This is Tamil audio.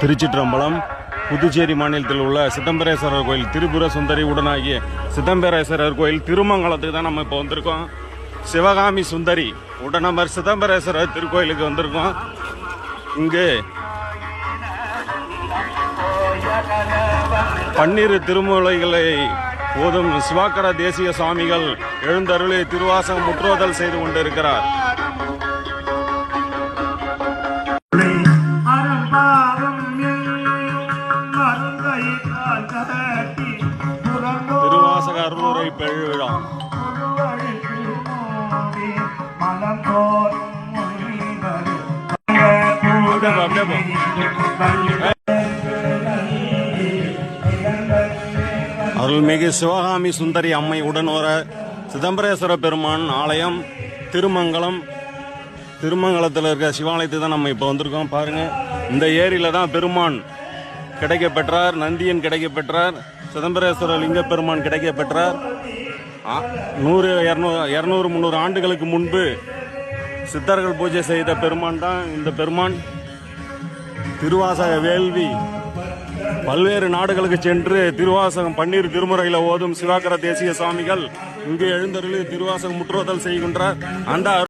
திருச்சிற்றம்பலம் புதுச்சேரி மாநிலத்தில் உள்ள சிதம்பரேஸ்வரர் கோயில் திரிபுர சுந்தரி உடனாகிய சிதம்பரேஸ்வரர் கோயில் திருமங்கலத்துக்கு தான் நம்ம இப்போ வந்திருக்கோம். சிவகாமி சுந்தரி உடனமர் சிதம்பரேஸ்வரர் திருக்கோயிலுக்கு வந்திருக்கோம். இங்கு பன்னிரு திருமூலைகளை போதும் சிவாக்கர தேசிய சுவாமிகள் எழுந்தருளை திருவாசகம் முற்றோதல் செய்து கொண்டிருக்கிறார். திருவாசக அருளுரை பெருவிழா. புதுவழி திருமோடி மலங்கோர் மொழிவரு அப்படியே போ, அப்படியே போ. அருள்மிகு சிவகாமி சுந்தரி அம்மை உடனோர சிதம்பரேஸ்வர பெருமான் ஆலயம் திருமங்கலம். திருமங்கலத்தில் இருக்க சிவாலயத்துக்கு தான் நம்ம இப்போ வந்திருக்கோம். பாருங்க இந்த ஏரியில தான் பெருமான். கிடைக்க பெற்றார் நந்தியன் கிடைக்க பெற்றார் சிதம்பரேஸ்வர லிங்க பெருமான் கிடைக்க பெற்றார் நூறு இரநூறு இரநூறு முந்நூறு ஆண்டுகளுக்கு முன்பு சித்தர்கள் பூஜை செய்த பெருமான் தான் இந்த பெருமான். திருவாசக வேள்வி பல்வேறு நாடுகளுக்கு சென்று திருவாசகம் பன்னீர் திருமுறையில் ஓதும் சிவாகர தேசிய சுவாமிகள் இங்கே எழுந்தருளி திருவாசகம் முற்றுவதல் செய்கின்றார். அந்த